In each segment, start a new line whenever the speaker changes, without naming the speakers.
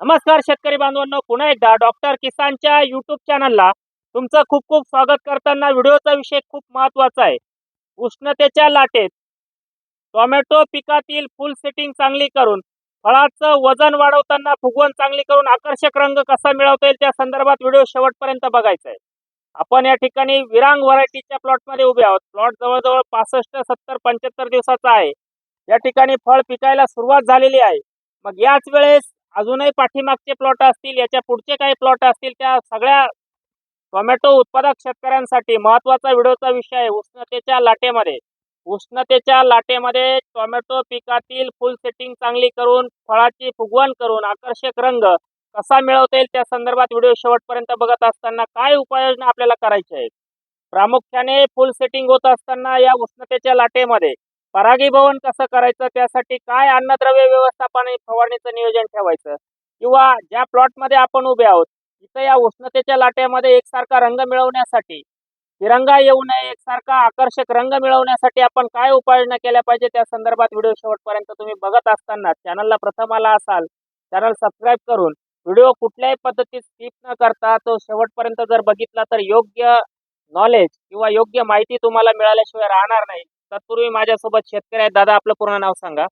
नमस्कार शेतकरी बांधवांनो पुन्हा एकदा डॉक्टर किसानच्या युट्यूब चॅनलला तुमचं खूप खूप स्वागत करताना व्हिडिओचा विषय खूप महत्त्वाचा आहे. उष्णतेच्या लाटेत टोमॅटो पिकातील फुल सेटिंग चांगली करून फळाचं वजन वाढवताना फुगवण चांगली करून आकर्षक रंग कसा मिळवता येईल त्या संदर्भात व्हिडिओ शेवटपर्यंत बघायचा आहे. आपण या ठिकाणी विरांग व्हरायटीच्या प्लॉटमध्ये उभे आहोत. प्लॉट जवळजवळ पासष्ट सत्तर पंच्याहत्तर दिवसाचा आहे. या ठिकाणी फळ पिकायला सुरुवात झालेली आहे. मग याच वेळेस अजूनही पाठीमागचे प्लॉट असतील याच्या पुढचे काही प्लॉट असतील त्या सगळ्या टोमॅटो उत्पादक शेतकऱ्यांसाठी महत्त्वाचा व्हिडिओचा विषय आहे. उष्णतेच्या लाटेमध्ये उष्णतेच्या लाटेमध्ये टोमॅटो पिकातील फुल सेटिंग चांगली करून फळाची फुगवण करून आकर्षक रंग कसा मिळवता येईल त्या संदर्भात व्हिडिओ शेवटपर्यंत बघत असताना काय उपाययोजना आपल्याला करायची आहे? प्रामुख्याने फुल सेटिंग होत असताना या उष्णतेच्या लाटेमध्ये परागीभवन कसं करायचं? त्यासाठी काय अन्नद्रव्य व्यवस्थापन आणि फवारणीचं नियोजन ठेवायचं? किंवा ज्या प्लॉटमध्ये आपण उभे आहोत तिथं या उष्णतेच्या लाट्यामध्ये एकसारखा रंग मिळवण्यासाठी तिरंगा येऊ नये एकसारखा आकर्षक रंग मिळवण्यासाठी आपण काय उपाययोजना केल्या पाहिजे? त्या संदर्भात व्हिडिओ शेवटपर्यंत तुम्ही बघत असताना चॅनलला प्रथम आला असाल चॅनल सबस्क्राईब करून व्हिडिओ कुठल्याही पद्धतीत स्किप न करता तो शेवटपर्यंत जर बघितला तर योग्य नॉलेज किंवा योग्य माहिती तुम्हाला मिळाल्याशिवाय राहणार नाही. तत्पूर्वी माझ्यासोबत शेतकरी आहेत. दादा आपलं पूर्ण नाव सांगा.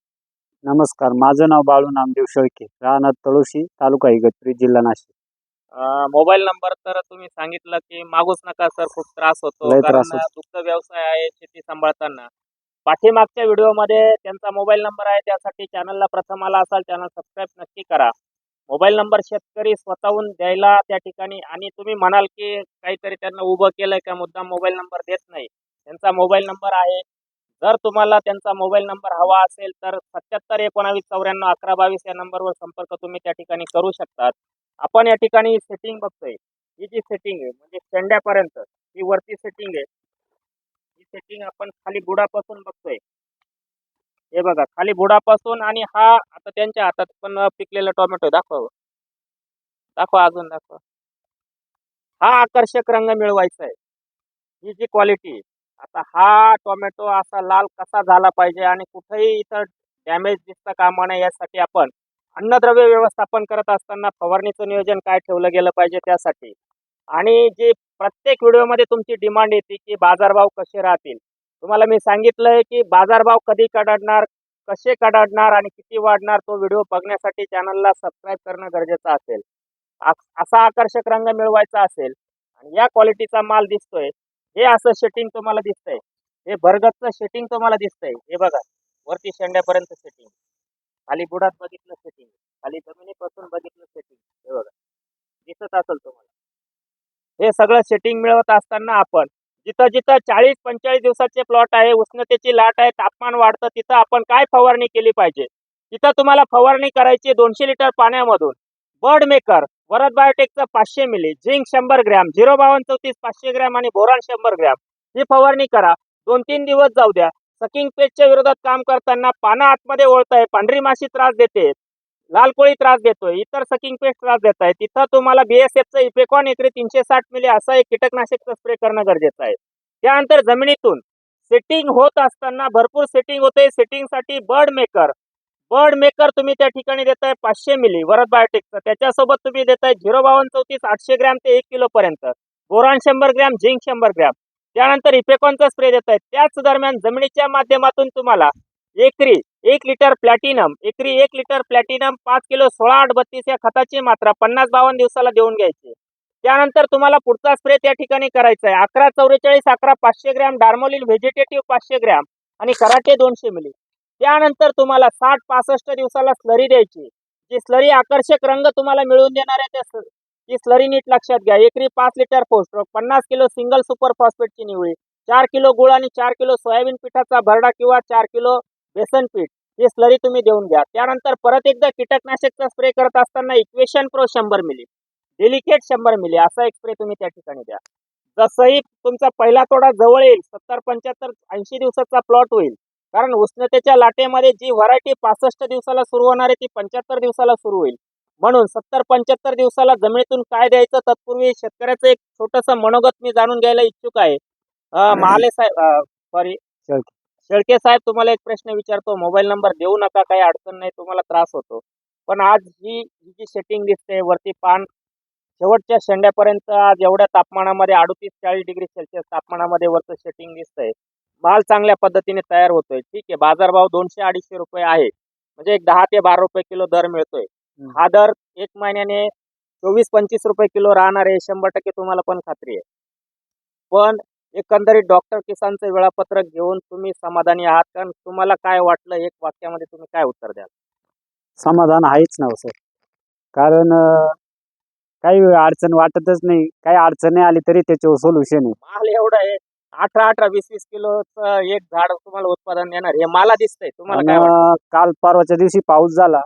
नमस्कार. माझं नाव बाळू नामदेव शेळके राहणार तळोशी तालुका इगतपुरी जिल्हा नाशिक.
मोबाईल नंबर तर तुम्ही सांगितलं की मागूच नका सर. खूप त्रास होतो.
लय
कारण
त्रास होतो.
दुग्ध व्यवसाय आहे शेती सांभाळताना. पाठीमागच्या व्हिडिओमध्ये त्यांचा मोबाईल नंबर आहे. त्यासाठी चॅनलला प्रथम आला असाल चॅनल सबस्क्राईब नक्की करा. मोबाईल नंबर शेतकरी स्वतःहून द्यायला त्या ठिकाणी आणि तुम्ही म्हणाल की काहीतरी त्यांना उभं केलंय का मुद्दाम मोबाईल नंबर देत नाही. त्यांचा मोबाईल नंबर आहे जर तुम्हाला त्यांचा मोबाईल नंबर हवा असेल तर सत्याहत्तर एकोणावीस चौऱ्याण्णव अकरा बावीस या नंबरवर संपर्क तुम्ही त्या ठिकाणी करू शकतात. आपण या ठिकाणी सेटिंग बघतोय. ही जी सेटिंग आहे म्हणजे शेंड्यापर्यंत ही वरती सेटिंग आहे. ही सेटिंग आपण खाली बुडापासून बघतोय. हे बघा खाली बुडापासून आणि हा आता त्यांच्या हातात पण पिकलेला टोमॅटो दाखव. दाखव अजून दाखव. हा आकर्षक रंग मिळवायचा आहे. ही जी क्वालिटी आहे आता हा टोमॅटो असा लाल कसा झाला पाहिजे आणि कुठेही इथं डॅमेज दिसता कामा नये यासाठी आपण अन्नद्रव्य व्यवस्थापन करत असताना फवारणीचं नियोजन काय ठेवलं गेलं पाहिजे त्यासाठी? आणि जे प्रत्येक व्हिडिओमध्ये तुमची डिमांड येते की बाजारभाव कसे राहतील? तुम्हाला मी सांगितलंय की बाजारभाव कधी कडाडणार कसे कडाडणार आणि किती वाढणार तो व्हिडिओ बघण्यासाठी चॅनलला सबस्क्राईब करणं गरजेचं असेल. आ- असा आकर्षक रंग मिळवायचा असेल आणि या क्वालिटीचा माल दिसतोय हे असं शेटिंग तुम्हाला दिसतंय. हे भरगतचं शेटिंग तुम्हाला दिसतंय. हे बघा वरती शेंड्यापर्यंत सेटिंग खाली बुडात बघितलं सेटिंग खाली जमिनीपासून बघितलं सेटिंग हे बघा दिसत असेल तुम्हाला. हे सगळं सेटिंग मिळवत असताना आपण जिथं जिथं चाळीस पंचेचाळीस दिवसाचे प्लॉट आहे उष्णतेची लाट आहे तापमान वाढतं तिथं आपण काय फवारणी केली पाहिजे? तिथं तुम्हाला फवारणी करायची दोनशे लिटर पाण्यामधून. बर्ड मेकर वरद बायोटेकचं पाचशे मिली झिंक शंभर ग्रॅम झिरो बावन्न चौतीस पाचशे ग्रॅम आणि बोरान शंभर ग्रॅम ही फवारणी करा. दोन तीन दिवस जाऊ द्या. सकिंग पेजच्या विरोधात काम करताना पानं आतमध्ये ओळत आहे पांढरी माशी त्रास देते लाल कोळी त्रास देतोय इतर सकिंग पेस्ट त्रास देत आहे तिथं तुम्हाला बीएसएफचं इफेकॉन एकरी तीनशे साठ मिली असा एक कीटकनाशकचा स्प्रे करणं गरजेचं आहे. त्यानंतर जमिनीतून सेटिंग होत असताना भरपूर सेटिंग होते. सेटिंगसाठी बर्ड मेकर बर्ड मेकर तुम्ही त्या ठिकाणी देताय पाचशे मिली वरद बायोटेकचं त्याच्यासोबत तुम्ही देताय झिरो बावन्न चौतीस आठशे ग्रॅम ते एक किलो पर्यंत. बोरान शंभर ग्रॅम झिंक शंभर ग्रॅम. त्यानंतर इफेकॉनचा स्प्रे देताय. त्याच दरम्यान जमिनीच्या माध्यमातून तुम्हाला एकरी एक लिटर प्लॅटिनम एकरी एक लिटर प्लॅटिनम पाच किलो सोळा आठ बत्तीस या खताची मात्रा पन्नास बावन्न दिवसाला देऊन घ्यायची. त्यानंतर तुम्हाला पुढचा स्प्रे त्या ठिकाणी करायचा आहे. अकरा चौवेचाळीस अकरा पाचशे ग्रॅम डार्मोलिन व्हेजिटेटिव्ह पाचशे ग्रॅम आणि कराटे दोनशे मिली. त्यानंतर तुम्हाला साठ पासष्ट दिवसाला स्लरी द्यायची. जी स्लरी आकर्षक रंग तुम्हाला मिळवून देणार आहे त्या ती स्लरी नीट लक्षात घ्या. एकरी पाच लिटर पोस्ट्रोक पन्नास किलो सिंगल सुपर फॉस्फेटची निवळी चार किलो गुळ आणि चार किलो सोयाबीन पिठाचा भरडा किंवा चार किलो बेसन पीठ ही स्लरी तुम्ही देऊन घ्या. त्यानंतर परत एकदा कीटकनाशकचा स्प्रे करत असताना इक्वेशन प्रो शंभर मिली डेलिकेट शंभर मिली असा एक स्प्रे तुम्ही त्या ठिकाणी द्या. जसंही तुमचा पहिला तोडा जवळ येईल सत्तर पंच्याहत्तर ऐंशी दिवसाचा प्लॉट होईल कारण उष्णतेच्या लाटेमध्ये जी व्हरायटी पासष्ट दिवसाला सुरू होणार आहे ती पंच्याहत्तर दिवसाला सुरू होईल. म्हणून सत्तर पंच्याहत्तर दिवसाला जमिनीतून काय द्यायचं तत्पूर्वी शेतकऱ्याचं एक छोटंसं मनोगत मी जाणून घ्यायला इच्छुक आहे. महाले साहेब सॉरी
शेळके.
शेळके साहेब तुम्हाला एक प्रश्न विचारतो. मोबाईल नंबर देऊ नका काही अडचण नाही तुम्हाला त्रास होतो. पण आज ही ही जी सेटिंग दिसते वरती पान शेवटच्या शेंड्यापर्यंत आज एवढ्या तापमानामध्ये अडतीस चाळीस डिग्री सेल्सिअस तापमानामध्ये वरचं सेटिंग दिसतंय. माल चांगल्या पद्धतीने तयार होतोय. ठीक आहे. बाजारभाव दोनशे अडीचशे रुपये आहे. म्हणजे एक दहा ते बारा रुपये किलो दर मिळतोय. हा दर एक महिन्याने चोवीस पंचवीस रुपये किलो राहणार आहे. शंभर टक्के तुम्हाला पण खात्री आहे. पण एकंदरीत डॉक्टर किसानचं वेळापत्रक घेऊन तुम्ही समाधानी आहात. कारण तुम्हाला काय वाटलं एक वाक्यामध्ये तुम्ही काय उत्तर द्याल?
समाधान आहेच ना हो सर. कारण काही अडचण वाटतच नाही. काही अडचण आली तरी त्याच्यावर सोल्युशन आहे.
माल एवढं आहे. अठरा अठरा वीस वीस किलोचं एक झाड तुम्हाला उत्पादन देणार. हे मला दिसतंय. तुम्हाला काय वाटतं?
आणि काल परवाच्या दिवशी पाऊस झाला.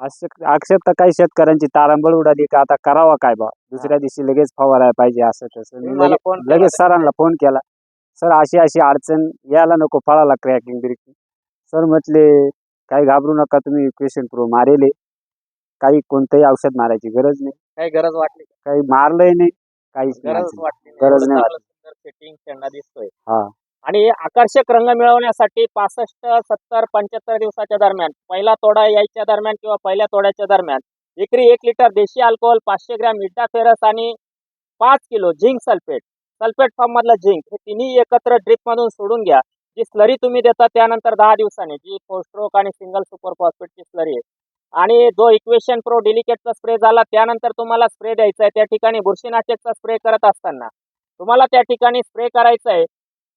अशक- अक्षरशः काही शेतकऱ्यांची तारांबळ उडाली का आता करावा काय बा दुसऱ्या दिवशी लगेच फवारायला पाहिजे असं तसं. मी
तुम्ही मला
लगेच-
फोन केला
लगेच
तर
सरांना फोन केला. सर अशी अशी अडचण यायला नको फळाला क्रॅकिंग ब्रिकिंग. सर म्हटले काही घाबरू नका तुम्ही इक्वेशन प्रो मारेले. काही कोणतंही औषध मारायची गरज नाही.
काही गरज वाटली?
काही मारलंय नाही. काहीच नाही
गरज
अडचण.
वाटली नाही.
गरज
एवढं
नाही
चांगलं सुंदर सेटिंग शेंडा दिसतोय.
हा.
आणि आकर्षक रंग मिळवण्यासाठी पासष्ट सत्तर पंच्याहत्तर दिवसाच्या दरम्यान पहिला तोडा यायच्या दरम्यान किंवा पहिल्या तोड्याच्या दरम्यान एकरी एक लिटर देशी अल्कोहोल पाचशे ग्रॅम इटा फेरस आणि पाच kilo zinc sulphate. Sulphate form मधलं झिंक हे तिन्ही एकत्र ड्रिप मधून सोडून घ्या जी स्लरी तुम्ही देता त्यानंतर दहा दिवसांनी जी स्ट्रोक आणि सिंगल सुपर फॉस्फेटची स्लरी आहे. आणि जो इक्वेशन प्रो डिलिकेटचा स्प्रे झाला त्यानंतर तुम्हाला स्प्रे द्यायचा आहे त्या ठिकाणी बुरशीनाशकचा स्प्रे करत असताना तुम्हाला त्या ठिकाणी स्प्रे करायचा आहे.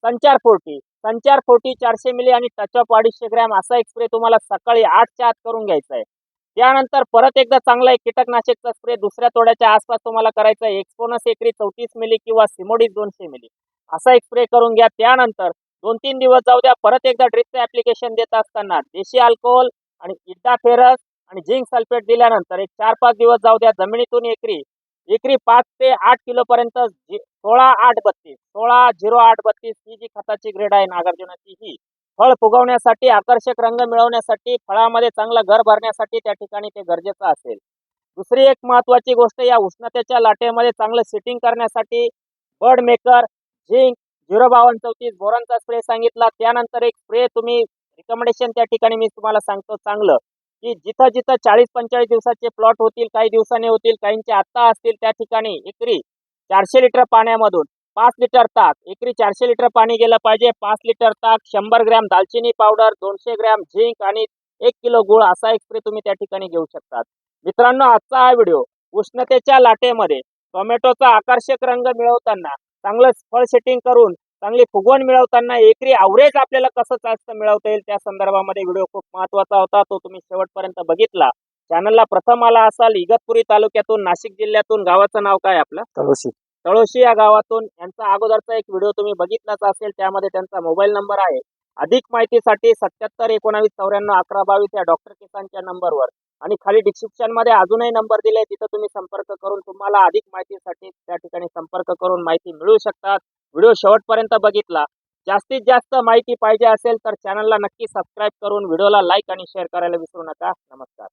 संचार फोर्टी. संचार फोर्टी चारशे मिली आणि टचअप अडीचशे ग्रॅम असा एक स्प्रे तुम्हाला सकाळी आठच्या आत करून घ्यायचा आहे. त्यानंतर परत एकदा चांगला एक कीटकनाशकचा स्प्रे दुसऱ्या तोड्याच्या आसपास तुम्हाला करायचा आहे. एक्सपोनस एकरी चौतीस मिली किंवा सिमोडीस दोनशे मिली. असा एक स्प्रे करून घ्या. त्यानंतर दोन तीन दिवस जाऊ द्या. परत एकदा ड्रिपचं ऍप्लिकेशन देत असताना देशी अल्कोहोल आणि इड्डा फेरस आणि झिंक सल्फेट दिल्यानंतर एक चार पाच दिवस जाऊ द्या. जमिनीतून एकरी एकरी पाच ते आठ किलो पर्यंत सोळा आठ बत्तीस सोळा झिरो आठ बत्तीस ही जी खताची ग्रेड आहे नागार्जुनाची ही फळ फुगवण्यासाठी आकर्षक रंग मिळवण्यासाठी फळामध्ये चांगलं घर भरण्यासाठी त्या ठिकाणी ते गरजेचं असेल. दुसरी एक महत्वाची गोष्ट या उष्णतेच्या लाटेमध्ये चांगलं सिटिंग करण्यासाठी बर्ड मेकर झिंक झिरो बावन्न चौतीस बोरांचा स्प्रे सांगितला. त्यानंतर एक स्प्रे तुम्ही रिकमेंडेशन त्या ठिकाणी मी तुम्हाला सांगतो चांगलं. की जिथं जिथं चाळीस पंचेचाळीस दिवसाचे प्लॉट होतील काही दिवसांनी होतील काहींचे आत्ता असतील त्या ठिकाणी एकरी चारशे लिटर पाण्यामधून पाच लिटर ताक एकरी चारशे लिटर पाणी गेलं पाहिजे. पाच लिटर ताक शंभर ग्रॅम दालचिनी पावडर दोनशे ग्रॅम झिंक आणि एक किलो गुळ असा एक स्प्रे तुम्ही त्या ठिकाणी घेऊ शकतात. मित्रांनो आजचा हा व्हिडिओ उष्णतेच्या लाटेमध्ये टोमॅटोचा आकर्षक रंग मिळवताना चांगलं फळ सेटिंग करून चांगली फुगवण मिळवताना एकरी ॲव्हरेज आपल्याला कसं जास्त मिळवता येईल त्या संदर्भामध्ये व्हिडिओ खूप महत्त्वाचा होता तो तुम्ही शेवटपर्यंत बघितला. चॅनलला प्रथम आला असाल इगतपुरी तालुक्यातून नाशिक जिल्ह्यातून. गावाचं नाव काय आपलं?
तळोशी.
तळोशी या गावातून. यांचा अगोदरचा एक व्हिडिओ तुम्ही बघितलाच असेल त्यामध्ये त्यांचा मोबाईल नंबर आहे. अधिक माहितीसाठी सत्याहत्तर एकोणावीस चौऱ्याण्णव अकरा बावीस या डॉक्टर किसानच्या नंबरवर आणि खाली डिस्क्रिप्शनमध्ये अजूनही नंबर दिले तिथं तुम्ही संपर्क करून तुम्हाला अधिक माहितीसाठी त्या ठिकाणी संपर्क करून माहिती मिळवू शकतात. व्हिडिओ शेवटपर्यंत बघितला. जास्तीत जास्त माहिती पाहिजे असेल तर चॅनलला नक्की सबस्क्राईब करून व्हिडिओला लाईक आणि शेअर करायला विसरू नका. नमस्कार.